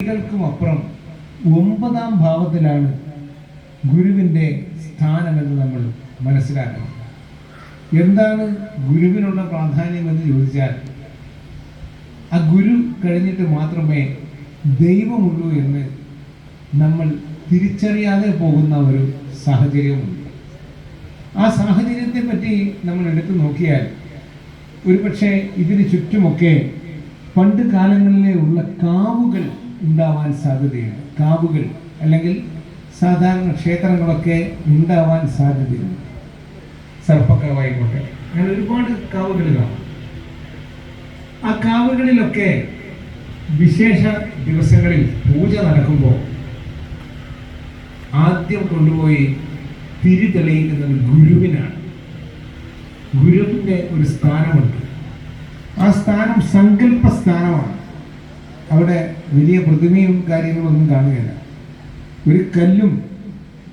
ക്കും അപ്പുറം ഒമ്പതാം ഭാവത്തിലാണ് ഗുരുവിന്റെ സ്ഥാനമെന്ന് നമ്മൾ മനസ്സിലാക്കണം. എന്താണ് ഗുരുവിനുള്ള പ്രാധാന്യമെന്ന് ചോദിച്ചാൽ ആ ഗുരു കഴിഞ്ഞിട്ട് മാത്രമേ ദൈവമുള്ളൂ എന്ന് നമ്മൾ തിരിച്ചറിയാതെ പോകുന്ന ഒരു സാഹചര്യമുണ്ട് ആ സാഹചര്യത്തെ പറ്റി നമ്മൾ എടുത്തു നോക്കിയാൽ ഒരുപക്ഷെ ഇതിന് ചുറ്റുമൊക്കെ പണ്ട് കാലങ്ങളിലെ ഉള്ള കാവുകൾ ഉണ്ടാവാൻ സാധ്യതയുണ്ട്. കാവുകൾ അല്ലെങ്കിൽ സാധാരണ ക്ഷേത്രങ്ങളൊക്കെ ഉണ്ടാവാൻ സാധ്യതയുണ്ട്. സർപ്പക്കാവായിക്കോട്ടെ. അങ്ങനെ ഒരുപാട് കാവുകൾ കാണാം. ആ കാവുകളിലൊക്കെ വിശേഷ ദിവസങ്ങളിൽ പൂജ നടക്കുമ്പോൾ ആദ്യം കൊണ്ടുപോയി തിരി തെളിയിക്കുന്നത് ഗുരുവിനാണ്. ഗുരുവിന്റെ ഒരു സ്ഥാനമുണ്ട്. ആ സ്ഥാനം സങ്കല്പ സ്ഥാനമാണ് അവിടെ വലിയ പ്രതിമയും കാര്യങ്ങളൊന്നും കാണുകയില്ല. ഒരു കല്ലും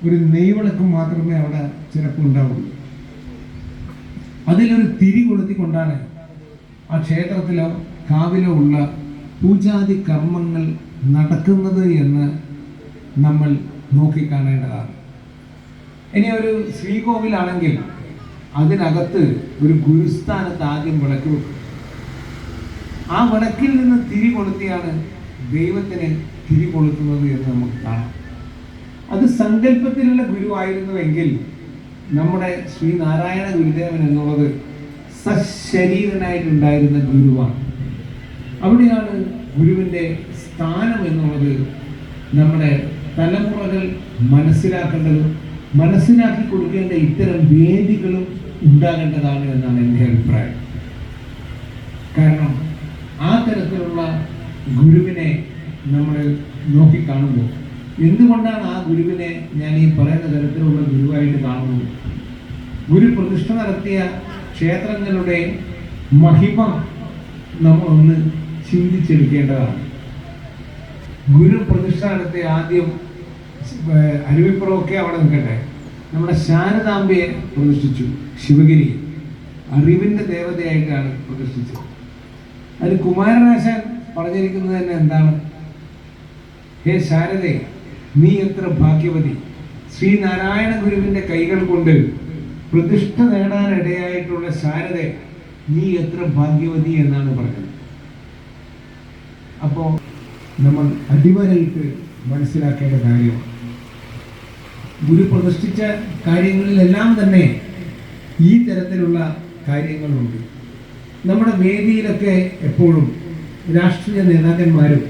ഒരു നെയ്വിളക്കും മാത്രമേ അവിടെ ചിലപ്പോൾ ഉണ്ടാവുള്ളൂ. അതിലൊരു തിരി കൊളുത്തിക്കൊണ്ടാണ് ആ ക്ഷേത്രത്തിലോ കാവിലോ ഉള്ള പൂജാതി കർമ്മങ്ങൾ നടക്കുന്നത് എന്ന് നമ്മൾ നോക്കിക്കാണേണ്ടതാണ്. ഇനി ഒരു ശ്രീകോവിലാണെങ്കിൽ അതിനകത്ത് ഒരു ഗുരുസ്ഥാനത്ത് ആദ്യം വിളക്ക് വെക്കും. ആ വിളക്കിൽ നിന്ന് തിരി കൊളുത്തിയാണ് ദൈവത്തിന് തിരി കൊളുത്തുന്നത് എന്ന് നമുക്ക് കാണാം. അത് സങ്കല്പത്തിലുള്ള ഗുരുവായിരുന്നുവെങ്കിൽ നമ്മുടെ ശ്രീനാരായണ ഗുരുദേവൻ എന്നുള്ളത് സശരീരനായിട്ടുണ്ടായിരുന്ന ഗുരുവാണ്. അവിടെയാണ് ഗുരുവിന്റെ സ്ഥാനം എന്നുള്ളത് നമ്മുടെ തലമുറകൾ മനസ്സിലാക്കേണ്ടതും മനസ്സിലാക്കി കൊടുക്കേണ്ട ഇത്തരം വേദികളും ഉണ്ടാകേണ്ടതാണ് എന്നാണ് എന്റെ അഭിപ്രായം. കാരണം ആ തരത്തിലുള്ള ഗുരുവിനെ നമ്മൾ നോക്കിക്കാണുമ്പോൾ എന്തുകൊണ്ടാണ് ആ ഗുരുവിനെ ഞാൻ ഈ പറയുന്ന തരത്തിലുള്ള ഗുരുവായിട്ട് കാണുന്നത്? ഗുരു പ്രതിഷ്ഠ നടത്തിയ ക്ഷേത്രങ്ങളുടെ മഹിമ നമ്മൾ ഒന്ന് ചിന്തിച്ചെടുക്കേണ്ടതാണ്. ഗുരു പ്രതിഷ്ഠ നടത്തിയ ആദ്യം അരുവിപ്പുറമൊക്കെ അവിടെ നിൽക്കട്ടെ നമ്മുടെ ശാരദാംബയെ പ്രതിഷ്ഠിച്ചു ശിവഗിരി അറിവിന്റെ ദേവതയായിട്ടാണ് പ്രതിഷ്ഠിച്ചത്. അതിൽ കുമാരനാശൻ പറഞ്ഞിരിക്കുന്നത് തന്നെ എന്താണ്? ഹേ ശാരദേ നീ എത്ര ഭാഗ്യവതി. ശ്രീനാരായണ ഗുരുവിന്റെ കൈകൾ കൊണ്ട് പ്രതിഷ്ഠ നേടാനിടയായിട്ടുള്ള ശാരദ നീ എത്ര ഭാഗ്യവതി എന്നാണ് പറഞ്ഞത്. അപ്പോൾ നമ്മൾ അടിവരയിട്ട് മനസ്സിലാക്കേണ്ട കാര്യം ഗുരു പ്രതിഷ്ഠിച്ച കാര്യങ്ങളിലെല്ലാം തന്നെ ഈ തരത്തിലുള്ള കാര്യങ്ങളുണ്ട്. നമ്മുടെ വേദിയിലൊക്കെ എപ്പോഴും രാഷ്ട്രീയ നേതാക്കന്മാരും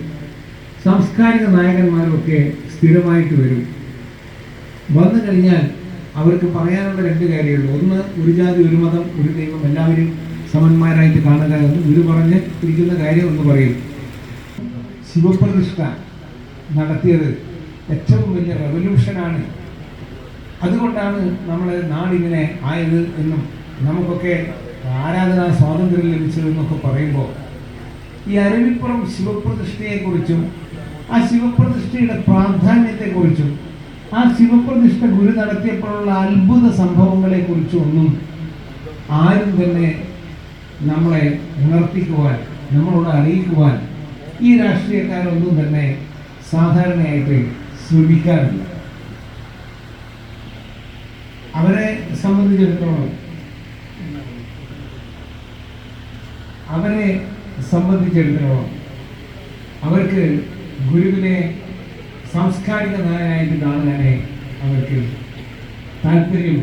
സാംസ്കാരിക നായകന്മാരും ഒക്കെ സ്ഥിരമായിട്ട് വരും. വന്നു കഴിഞ്ഞാൽ അവർക്ക് പറയാനുള്ള രണ്ട് കാര്യമുള്ളൂ. ഒന്ന് ഒരു ജാതി ഒരു മതം ഒരു ദൈവം. എല്ലാവരും സമന്മാരായിട്ട് കാണുക എന്ന് ഗുരു പറഞ്ഞ് ഇരിക്കുന്ന കാര്യം ഒന്ന് പറയും. ശിവപ്രതിഷ്ഠ നടത്തിയത് ഏറ്റവും വലിയ റെവല്യൂഷനാണ്. അതുകൊണ്ടാണ് നമ്മൾ നാടിങ്ങനെ ആയത് എന്നും നമുക്കൊക്കെ ആരാധനാ സ്വാതന്ത്ര്യം ലഭിച്ചതെന്നൊക്കെ പറയുമ്പോൾ ഈ അരുവിപ്പുറം ശിവപ്രതിഷ്ഠയെക്കുറിച്ചും ആ ശിവപ്രതിഷ്ഠയുടെ പ്രാധാന്യത്തെക്കുറിച്ചും ആ ശിവപ്രതിഷ്ഠ ഗുരു നടത്തിയപ്പോഴുള്ള അത്ഭുത സംഭവങ്ങളെക്കുറിച്ചും ഒന്നും ആരും തന്നെ നമ്മളെ ഉണർത്തിക്കുവാൻ നമ്മളോട് അറിയിക്കുവാൻ ഈ രാഷ്ട്രീയക്കാരൊന്നും തന്നെ സാധാരണയായിട്ട് ശ്രമിക്കാറില്ല. അവരെ സംബന്ധിച്ചിടത്തോളം അവരെ സംബന്ധിച്ചിടത്തോളം അവർക്ക് ഗുരുവിനെ സാംസ്കാരിക നായനായിട്ട് കാണാനേ അവർക്ക് താല്പര്യം